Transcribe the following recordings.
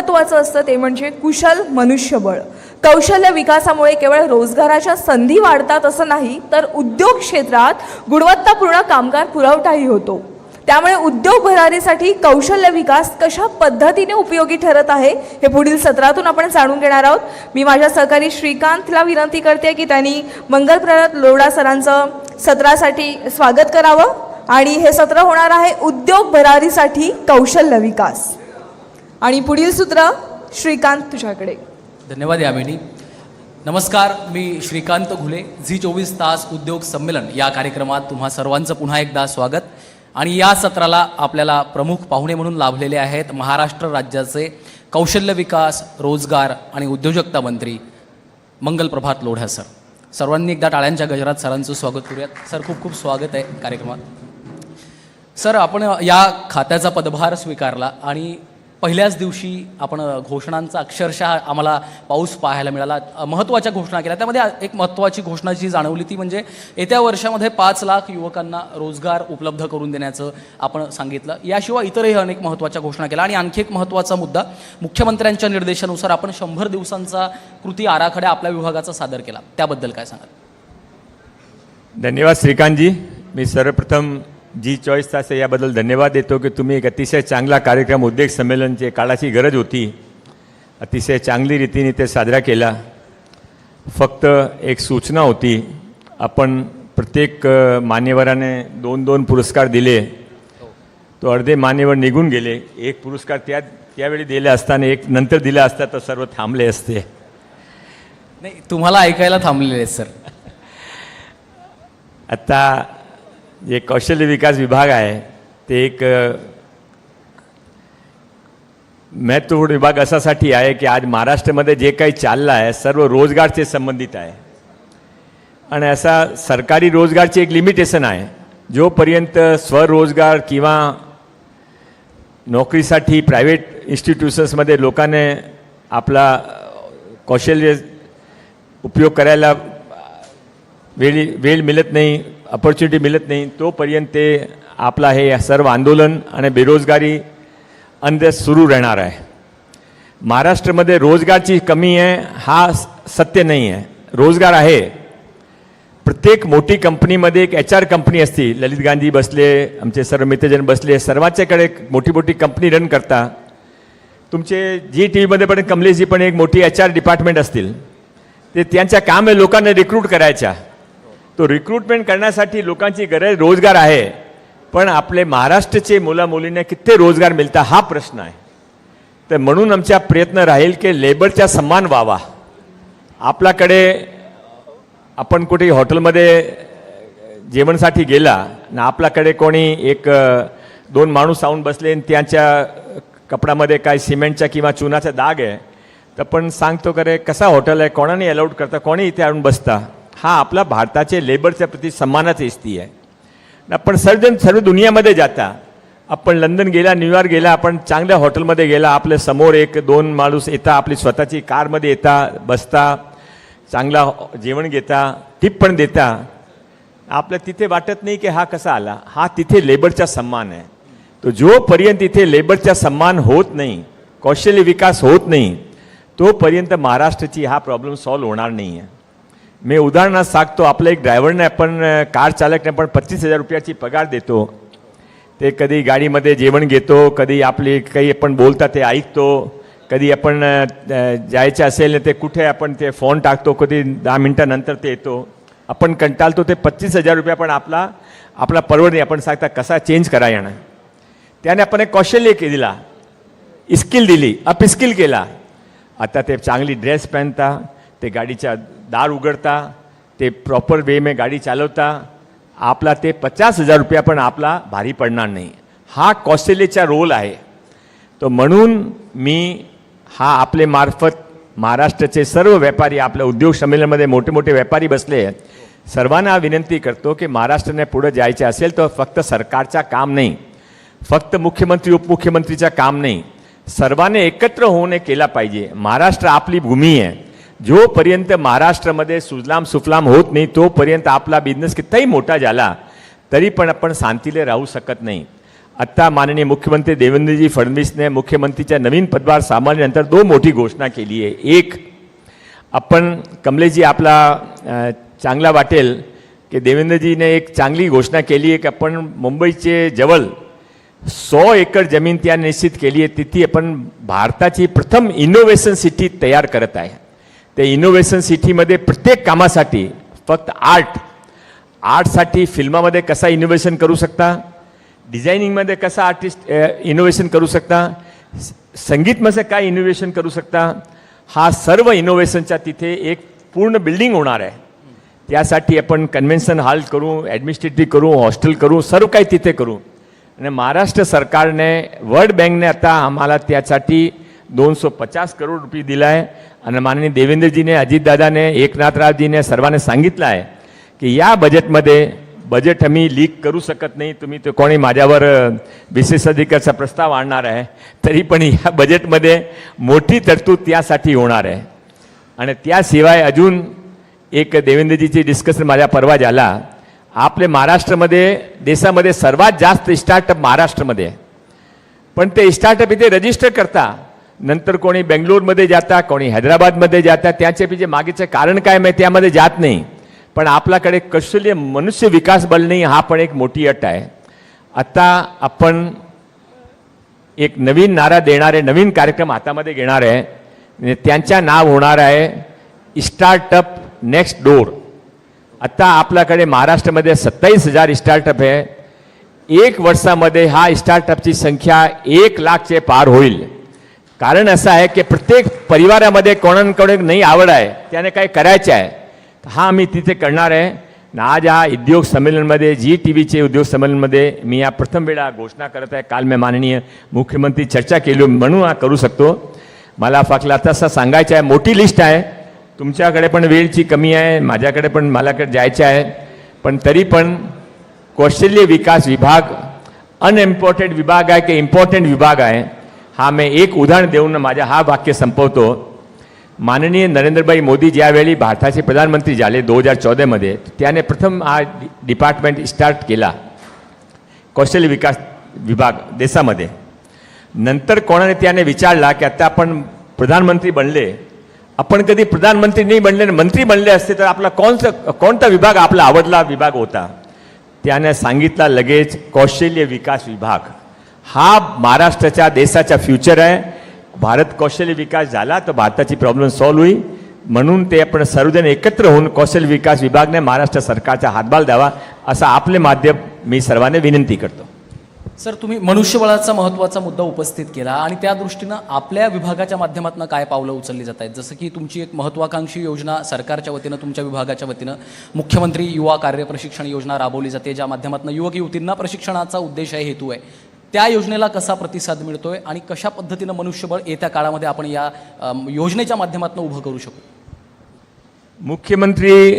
महत्त्वाचं असतं ते म्हणजे कुशल मनुष्यबळ. कौशल्य विकासामुळे केवळ रोजगाराच्या संधी वाढतात असं नाही तर उद्योग क्षेत्रात गुणवत्तापूर्ण कामगार पुरवठाही होतो. त्यामुळे उद्योग भरारीसाठी कौशल्य विकास कशा पद्धतीने उपयोगी ठरत आहे हे पुढील सत्रातून आपण जाणून घेणार आहोत. मी माझ्या सहकारी श्रीकांतला विनंती करते की त्यांनी मंगलप्रत लोढा सरांचं सत्रासाठी स्वागत करावं. आणि हे सत्र होणार आहे उद्योग भरारीसाठी कौशल्य विकास. आणि पुढील सूत्र श्रीकांत तुझ्याकडे. धन्यवाद यामिनी. नमस्कार मी श्रीकांत घुले झी चोवीस तास उद्योग संमेलन. या कार्यक्रमात तुम्हा सर्वांचं पुन्हा एकदा स्वागत. आणि या सत्राला आपल्याला प्रमुख पाहुणे म्हणून लाभलेले आहेत महाराष्ट्र राज्याचे कौशल्य विकास रोजगार आणि उद्योजकता मंत्री मंगल प्रभात लोढ्या सर. सर्वांनी एकदा टाळ्यांच्या गजरात सरांचं स्वागत करूयात. सर खूप खूप स्वागत आहे कार्यक्रमात. सर आपण या खात्याचा पदभार स्वीकारला आणि पहिल्याच दिवशी आपण घोषणांचा अक्षरशः आम्हाला पाऊस पाहायला मिळाला. महत्त्वाच्या घोषणा केल्या. त्यामध्ये एक महत्त्वाची घोषणा जी जाणवली ती म्हणजे येत्या वर्षामध्ये पाच लाख युवकांना रोजगार उपलब्ध करून देण्याचं आपण सांगितलं. याशिवाय इतरही अनेक महत्त्वाच्या घोषणा केल्या. आणि आणखी एक महत्त्वाचा मुद्दा मुख्यमंत्र्यांच्या निर्देशानुसार आपण शंभर दिवसांचा कृती आराखडा आपल्या विभागाचा सादर केला. त्याबद्दल काय सांगाल? धन्यवाद श्रीकांतजी. मी सर्वप्रथम जी चॉईस तास आहे याबद्दल धन्यवाद देतो की तुम्ही एक अतिशय चांगला कार्यक्रम उद्योग संमेलनचे काळाची गरज होती. अतिशय चांगली रीतीने ते साजरा केला. फक्त एक सूचना होती आपण प्रत्येक मान्यवराने दोन दोन पुरस्कार दिले. तो अर्धे मान्यवर निघून गेले. एक पुरस्कार त्या त्यावेळी दिले असताना एक नंतर दिला असता तर सर्व थांबले असते. नाही तुम्हाला ऐकायला थांबलेले आहेत सर. आता जे कौशल्य विकास विभाग आहे ते एक महत्त्वपूर्ण विभाग असासाठी आहे की आज महाराष्ट्रामध्ये जे काही चाललं आहे सर्व रोजगारचे संबंधित आहे. आणि असा सरकारी रोजगारची एक लिमिटेशन आहे. जोपर्यंत स्वरोजगार किंवा नोकरीसाठी प्रायव्हेट इन्स्टिट्यूशन्समध्ये लोकांनी आपला कौशल्य उपयोग करायला वेळी वेळ मिळत नाही अपॉर्च्युनिटी मिळत नाही तोपर्यंत ते आपला हे सर्व आंदोलन आणि बेरोजगारी अंध सुरू राहणार आहे. महाराष्ट्रामध्ये रोजगारची कमी आहे हा स- सत्य नाही आहे. रोजगार आहे. प्रत्येक मोठी कंपनीमध्ये एक एच आर कंपनी असते ललित गांधी बसले आमचे सर्व मित्रजन बसले सर्वांच्याकडे मोठी मोठी कंपनी रन करता. तुमचे जी टी व्हीमध्ये पण कमलेशजी पण एक मोठी एच आर डिपार्टमेंट असतील. ते त्यांच्या काम आहे लोकांना रिक्रूट करायच्या. तो रिक्रुटमेंट करण्यासाठी लोकांची गरज रोजगार आहे. पण आपले महाराष्ट्राचे मुला मुलींना किती रोजगार मिळता हा प्रश्न आहे. तर म्हणून आमचा प्रयत्न राहील की लेबरचा सन्मान व्हावा. आपल्याकडे आपण कुठे हॉटेलमध्ये जेवणसाठी गेला ना आपल्याकडे कोणी एक दोन माणूस आणून बसले आणि त्यांच्या कपड्यामध्ये काय सिमेंटचा किंवा चुनाचा दाग आहे तर पण सांगतो करे कसा हॉटेल आहे कोणाने अलाउड करता कोणी इथे आणून बसता? हा आपला भारताचे लेबरच्या प्रति सन्मानाची इस्ती आहे. आपण सर्वजण सर्व दुनियामध्ये जाता. आपण लंडन गेला न्यूयॉर्क गेला आपण चांगल्या हॉटेलमध्ये गेला आपल्यासमोर एक दोन माणूस येता आपली स्वतःची कारमध्ये येता बसता चांगला हो, जेवण घेता टिप पण देता. आपल्या तिथे वाटत नाही की हा कसा आला. हा तिथे लेबरचा सन्मान आहे. तो जोपर्यंत इथे लेबरचा सन्मान होत नाही कौशल्य विकास होत नाही तोपर्यंत महाराष्ट्राची हा प्रॉब्लेम सॉल्व्ह होणार नाही आहे मी उदाहरणार्थ सांगतो आपल्या एक ड्रायव्हरने आपण कार चालकने आपण पच्चीस हजार रुपयाची पगार देतो। ते कधी गाडीमध्ये जेवण घेतो कधी आपली काही आपण बोलता ते ऐकतो कधी आपण जायचे जायचं असेल ते कुठे आपण ते फोन टाकतो कधी दहा मिनटानंतर ते येतो। आपण कंटाळतो ते पच्चीस हजार रुपये पण आपला आपला परवडणे आपण सांगता कसा चेंज करा येणं त्याने आपण एक कौशल्य के दिला स्किल दिली अपस्किल केला. आता ते चांगली ड्रेस पहनता ते गाडीच्या दार उघडता ते प्रॉपर वे में गाडी चालवता आपला ते पचास हजार रुपया पण आपला भारी पडणार नाही. हा कौशल्याचा रोल आहे. तो म्हणून मी हा आपले मार्फत महाराष्ट्राचे सर्व व्यापारी आपल्या उद्योग संमेलनामध्ये मोठे मोठे व्यापारी बसले आहेत. सर्वांना विनंती करतो की महाराष्ट्राने पुढे जायचे असेल तर फक्त सरकारचा काम नाही. फक्त मुख्यमंत्री उपमुख्यमंत्रीचा काम नाही. सर्वांनी एकत्र होऊन केला पाहिजे. महाराष्ट्र आपली भूमी आहे. जोपर्यंत महाराष्ट्रामध्ये सुजलाम सुफलाम होत नाही तोपर्यंत आपला बिझनेस कितीही मोठा झाला तरी पण आपण शांतीले राहू शकत नाही. आत्ता माननीय मुख्यमंत्री देवेंद्रजी फडणवीसने मुख्यमंत्रीच्या नवीन पदभार सांभाळल्यानंतर दोन मोठी घोषणा केली आहे. एक आपण कमलेजी आपला चांगला वाटेल की देवेंद्रजीने एक चांगली घोषणा केली आहे की आपण मुंबईचे जवळ सौ एकर जमीन त्या निश्चित केली आहे. तिथे आपण भारताची प्रथम इनोव्हेशन सिटी तयार करत आहे. त्या इनोव्हेशन सिटीमध्ये प्रत्येक कामासाठी फक्त आर्ट आर्टसाठी फिल्मामध्ये कसा इनोव्हेशन करू शकता? डिझायनिंगमध्ये कसा आर्टिस्ट इनोव्हेशन करू शकता? संगीतमध्ये काय इनोव्हेशन करू शकता? हा सर्व इनोव्हेशनच्या तिथे एक पूर्ण बिल्डिंग होणार आहे. त्यासाठी आपण कन्व्हेन्शन हॉल करू ॲडमिनिस्ट्रेटिव्ह करू हॉस्टेल करू सर्व काही तिथे करू. आणि महाराष्ट्र सरकारने वर्ल्ड बँकने आता आम्हाला त्यासाठी दोनशे पचास करोड रुपये दिला आहे आणि माननीय देवेंद्रजीने अजितदादाने एकनाथरावजीने सर्वांनी सांगितलं आहे की या बजेटमध्ये बजेट आम्ही लीक करू शकत नाही. तुम्ही तो कोणी माझ्यावर विशेष अधिकारचा प्रस्ताव आणणार आहे तरी पण या बजेटमध्ये मोठी तरतूद त्यासाठी होणार आहे. आणि त्याशिवाय अजून एक देवेंद्रजीची डिस्कशन माझ्या परवा झाला. आपले महाराष्ट्रामध्ये देशामध्ये सर्वात जास्त स्टार्टअप महाराष्ट्रामध्ये. आहे पण ते स्टार्टअप इथे रजिस्टर करता. नंतर कोणी बेंगलोरमध्ये जाता कोणी हैदराबादमध्ये जाता त्याचे जे मागेचं कारण काय माहिती त्यामध्ये जात नाही. पण आपल्याकडे कौशल्य मनुष्य विकास बल नाही हा पण एक मोठी अट आहे. आता आपण एक नवीन नारा देणारे नवीन कार्यक्रम हातामध्ये घेणार आहे. त्यांच्या नाव होणार आहे स्टार्टअप नेक्स्ट डोर. आता आपल्याकडे महाराष्ट्रामध्ये सत्तावीस हजार स्टार्टअप आहे. एक वर्षामध्ये हा स्टार्टअपची संख्या एक लाखचे पार होईल. कारण असं आहे की प्रत्येक परिवारामध्ये कोणाकडे नाही आवड आहे त्याने काय करायचे आहे? हा आम्ही तिथे करणार आहे. आज या उद्योग संमेलनमध्ये जी टी व्हीचे उद्योग संमेलनमध्ये मी या प्रथम वेळा घोषणा करत आहे. काल मी माननीय मुख्यमंत्री चर्चा केली म्हणून हा करू शकतो. मला फक्त तसं सांगायचं आहे मोठी लिस्ट आहे. तुमच्याकडे पण वेळची कमी आहे माझ्याकडे पण मलाकडे जायचं आहे. पण तरी पण कौशल्य विकास विभाग अनइम्पॉर्टंट विभाग आहे की इम्पॉर्टंट विभाग आहे? हा मी एक उदाहरण देऊन माझ्या हा वाक्य संपवतो. माननीय नरेंद्रभाई मोदी ज्यावेळी भारताचे प्रधानमंत्री झाले दोन हजार चौदामध्ये त्याने प्रथम हा डि- डिपार्टमेंट स्टार्ट केला. कौशल्य विकास विभाग देशामध्ये. नंतर कोणाने त्याने विचारला की आता आपण प्रधानमंत्री बनले. आपण कधी प्रधानमंत्री नाही बनले आणि मंत्री बनले असते तर आपला कोणचा कोणता विभाग आपला आवडला विभाग होता? त्याने सांगितला लगेच कौशल्य विकास विभाग. हा महाराष्ट्राच्या देशाचा फ्युचर आहे. भारत कौशल्य विकास झाला तर भारताची प्रॉब्लेम सॉल्व्ह होईल. म्हणून ते आपण सर्वजण एकत्र होऊन कौशल्य विकास विभागने महाराष्ट्र सरकारचा हातभार द्यावा असा आपले माध्यम मी सर्वांना विनंती करतो. सर तुम्ही मनुष्यबळाचा महत्त्वाचा मुद्दा उपस्थित केला आणि त्या दृष्टीनं आपल्या विभागाच्या माध्यमातून काय पावलं उचलली जात आहेत? जसं की तुमची एक महत्त्वाकांक्षी योजना सरकारच्या वतीनं तुमच्या विभागाच्या वतीनं मुख्यमंत्री युवा कार्य प्रशिक्षण योजना राबवली जाते ज्या माध्यमातून युवक युवतींना प्रशिक्षणाचा उद्देश आहे हेतू आहे. त्या योजनेला कसा प्रतिसाद मिळतोय आणि कशा पद्धतीनं मनुष्यबळ येत्या काळामध्ये आपण या योजनेच्या माध्यमातून उभं करू शकू? मुख्यमंत्री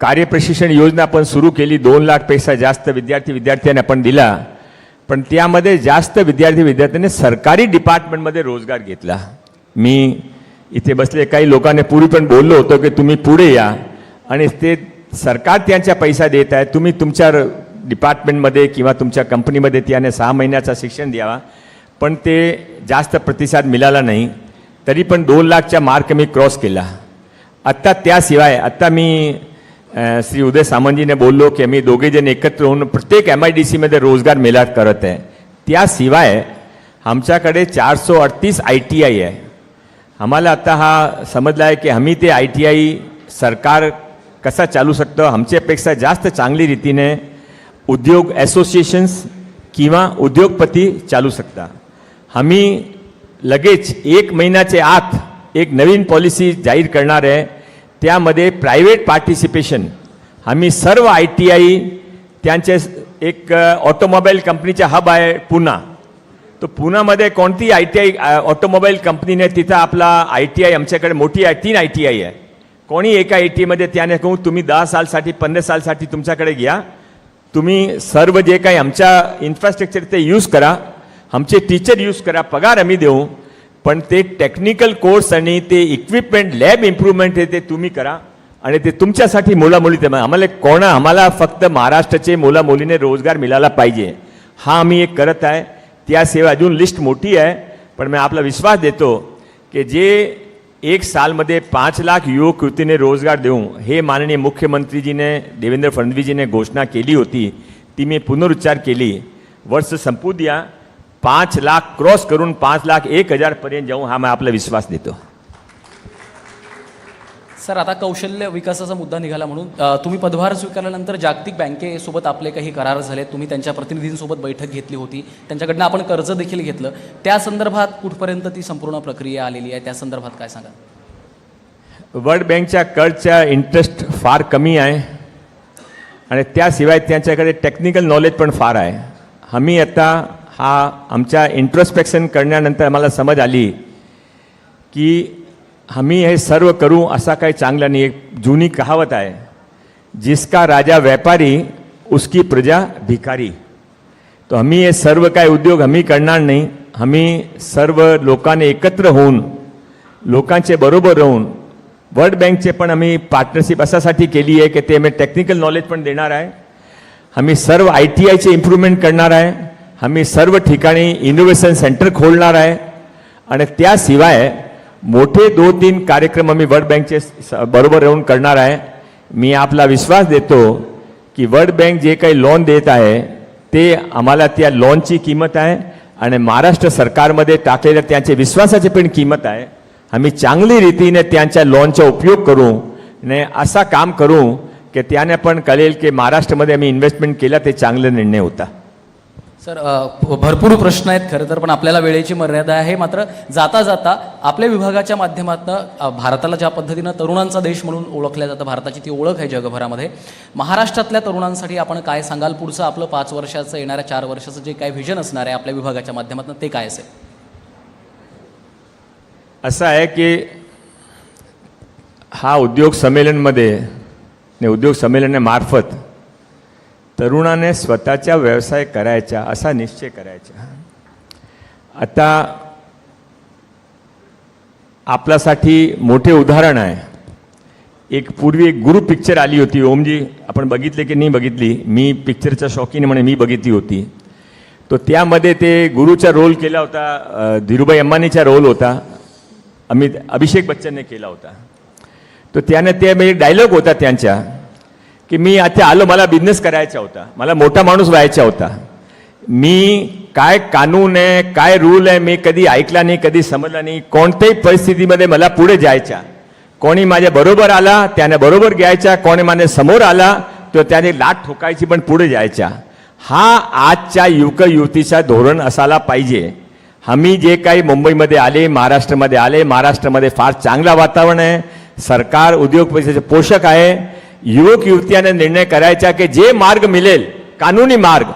कार्यप्रशिक्षण योजना आपण सुरू केली. दोन लाखपेक्षा जास्त विद्यार्थी विद्यार्थ्यांनी आपण दिला. पण त्यामध्ये जास्त विद्यार्थी विद्यार्थ्यांनी सरकारी डिपार्टमेंटमध्ये रोजगार घेतला. मी इथे बसले काही लोकांनी पूर्वी पण बोललो होतो की तुम्ही पुढे या. आणि ते सरकार त्यांच्या पैसा देत आहे तुम्ही तुमच्या डिपार्टमेंटमध्ये किंवा तुमच्या कंपनीमध्ये त्याने सहा महिन्याचा शिक्षण द्यावा. पण ते जास्त प्रतिसाद मिळाला नाही. तरी पण दोन लाखच्या मार्क मी क्रॉस केला. आत्ता त्याशिवाय आत्ता मी श्री उदय सामंतजीने बोललो की आम्ही दोघेजण एकत्र होऊन प्रत्येक एम आय डी सीमध्ये रोजगार मेलात करत आहे. त्याशिवाय आमच्याकडे चारशे अडतीस आय टी आय आहे. आम्हाला आता हा समजला आहे की आम्ही ते आय टी आय सरकार कसा चालू शकतं? आमच्यापेक्षा जास्त चांगली रीतीने उद्योग असोसिएशन्स किंवा उद्योगपती चालू शकता. आम्ही लगेच एक महिन्याच्या आत एक नवीन पॉलिसी जाहीर करणार आहे. त्यामध्ये प्रायव्हेट पार्टिसिपेशन आम्ही सर्व आय टी आय त्यांचे एक ऑटोमोबाईल कंपनीचा हब आहे पुणा तर पुण्यामध्ये कोणती आय टी आय ऑटोमोबाईल कंपनीने तिथं आपला आय टी आय आमच्याकडे मोठी आहे तीन आय टी आय आहे. कोणी एका आय टी मध्ये त्याने कहू तुम्ही दहा सालसाठी पंधरा सालसाठी तुमच्याकडे घ्या. तुम्ही सर्व जे काही आमच्या इन्फ्रास्ट्रक्चर ते यूज करा आमचे टीचर यूज करा पगार आम्ही देऊ पण ते टेक्निकल कोर्स आणि ते इक्विपमेंट लॅब इम्प्रूव्हमेंट आहे ते तुम्ही करा आणि ते तुमच्यासाठी मुलामुली ते आम्हाला कोणा आम्हाला फक्त महाराष्ट्राचे मुलामुलीने रोजगार मिळाला पाहिजे. हा आम्ही एक करत आहे. त्या सेवा अजून लिस्ट मोठी आहे पण मी आपला विश्वास देतो की जे एक सालमध्ये पाच लाख युवक युवतीने रोजगार देऊ हे माननीय मुख्यमंत्रीजीने देवेंद्र फडणवीसजीने घोषणा केली होती ती मी पुनरुच्चार केली. वर्ष संपू द्या पाच लाख क्रॉस करून पाच लाख एक हजारपर्यंत जाऊ हा मी आपला विश्वास देतो. सर आता कौशल्य विकासाचा मुद्दा निघाला म्हणून तुम्ही पदभार स्वीकारल्यानंतर जागतिक बँकेसोबत आपले काही करार झाले तुम्ही त्यांच्या प्रतिनिधींसोबत बैठक घेतली होती. त्यांच्याकडनं आपण कर्ज देखील घेतलं. त्या संदर्भात कुठपर्यंत ती संपूर्ण प्रक्रिया आलेली आहे? त्या संदर्भात काय सांगा वर्ल्ड बँकच्या कर्जच्या इंटरेस्ट फार कमी आहे. आणि त्याशिवाय त्यांच्याकडे टेक्निकल नॉलेज पण फार आहे. आम्ही आता हा आमच्या इंट्रोस्पेक्शन करण्यानंतर आम्हाला समज आली की आम्ही हे सर्व करू असा काही चांगला नाही. एक जुनी कहावत आहे जिसका राजा व्यापारी उसकी प्रजा भिकारी. तो आम्ही हे सर्व काय उद्योग आम्ही करणार नाही. आम्ही सर्व लोकांनी एकत्र होऊन लोकांचे बरोबर राहून वर्ल्ड बँकचे पण आम्ही पार्टनरशिप अशासाठी केली आहे की ते आम्ही टेक्निकल नॉलेज पण देणार आहे. आम्ही सर्व आय टी आयचे इम्प्रूव्हमेंट करणार आहे. आम्ही सर्व ठिकाणी इनोव्हेशन सेंटर खोलणार आहे. आणि त्याशिवाय मोठे दोन तीन कार्यक्रम आम्ही वर्ल्ड बँकचे स- बरोबर राहून करणार आहे. मी आपला विश्वास देतो की वर्ल्ड बँक जे काही लोन देत आहे ते आम्हाला त्या लोनची किंमत आहे आणि महाराष्ट्र सरकारमध्ये टाकलेल्या त्यांचे विश्वासाची पण किंमत आहे. आम्ही चांगली रीतीने त्यांच्या लोनचा उपयोग करू ने असा काम करू की त्याने पण कळेल की महाराष्ट्रामध्ये आम्ही इन्व्हेस्टमेंट केला ते चांगला निर्णय होता. सर भरपूर प्रश्न आहेत खरं तर पण आपल्याला वेळेची मर्यादा आहे. मात्र जाता जाता आपल्या विभागाच्या माध्यमातून भारताला ज्या पद्धतीनं तरुणांचा देश म्हणून ओळखल्या जातं भारताची ती ओळख आहे जगभरामध्ये. महाराष्ट्रातल्या तरुणांसाठी आपण काय सांगाल? पुढचं आपलं पाच वर्षाचं येणाऱ्या चार वर्षाचं जे काय व्हिजन असणार आहे आपल्या विभागाच्या माध्यमातून ते काय असेल? असं आहे की हा उद्योग संमेलनमध्ये उद्योग संमेलनामार्फत तरुणाने स्वतःचा व्यवसाय करायचा असा निश्चय करायचा. आता आपल्यासाठी मोठे उदाहरण आहे. एक पूर्वी एक गुरु पिक्चर आली होती. ओमजी आपण बघितले की नाही बघितली? मी पिक्चरच्या शौकीन म्हणे मी बघितली होती. तो त्यामध्ये ते गुरुचा रोल केला होता धीरूभाई अंबानीचा रोल होता. अमित अभिषेक बच्चनने केला होता. तर त्याने ते म्हणजे डायलॉग होता त्यांच्या. की मी आता आलो मला बिझनेस करायचा होता. मला मोठा माणूस व्हायचा होता. मी काय कानून आहे काय रूल आहे मी कधी ऐकला नाही कधी समजला नाही. कोणत्याही परिस्थितीमध्ये मला पुढे जायच्या कोणी माझ्या बरोबर आला त्याने बरोबर घ्यायचा. कोणी माझ्यासमोर आला तो त्याने लाट ठोकायची पण पुढे जायच्या हा आजच्या युवक युवतीचा धोरण असायला पाहिजे. आम्ही जे काही मुंबईमध्ये आले महाराष्ट्रामध्ये आले महाराष्ट्रामध्ये फार चांगला वातावरण आहे. सरकार उद्योगपतीचे पोषक आहे. युवक युवतीने निर्णय करायचा की जे मार्ग मिळेल कानूनी मार्ग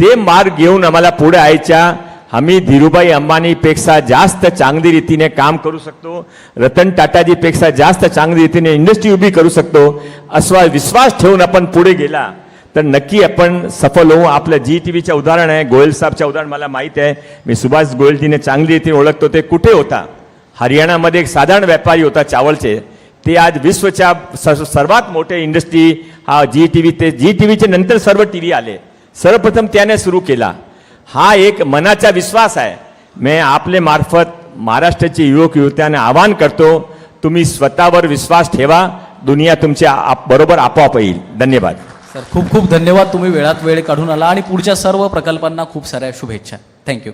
ते मार्ग घेऊन आम्हाला पुढे यायच्या आम्ही धीरूभाई अंबानीपेक्षा जास्त चांगली रीतीने काम करू शकतो. रतन टाटाजीपेक्षा जास्त चांगली रीतीने इंडस्ट्री उभी करू शकतो. असा विश्वास ठेवून आपण पुढे गेला. तर नक्की आपण सफल होऊ. आपलं जी टी व्हीचं उदाहरण आहे गोयल साहेबचं उदाहरण मला माहीत आहे. मी सुभाष गोयलजीने चांगली रीतीने ओळखतो. ते कुठे होता? हरियाणामध्ये एक साधारण व्यापारी होता चावलचे. ते आज विश्वच्या सर्वात मोठे इंडस्ट्री हा जी टी व्ही ते जी टी व्हीचे नंतर सर्व टी व्ही आले. सर्वप्रथम त्याने सुरू केला. हा एक मनाचा विश्वास आहे. मी आपले मार्फत महाराष्ट्राचे युवक युवत्यांना आवाहन करतो तुम्ही स्वतःवर विश्वास ठेवा दुनिया तुमच्या आप बरोबर आपोआप येईल. धन्यवाद. सर खूप खूप धन्यवाद. तुम्ही वेळात वेळ काढून आला आणि पुढच्या सर्व प्रकल्पांना खूप साऱ्या शुभेच्छा. थँक्यू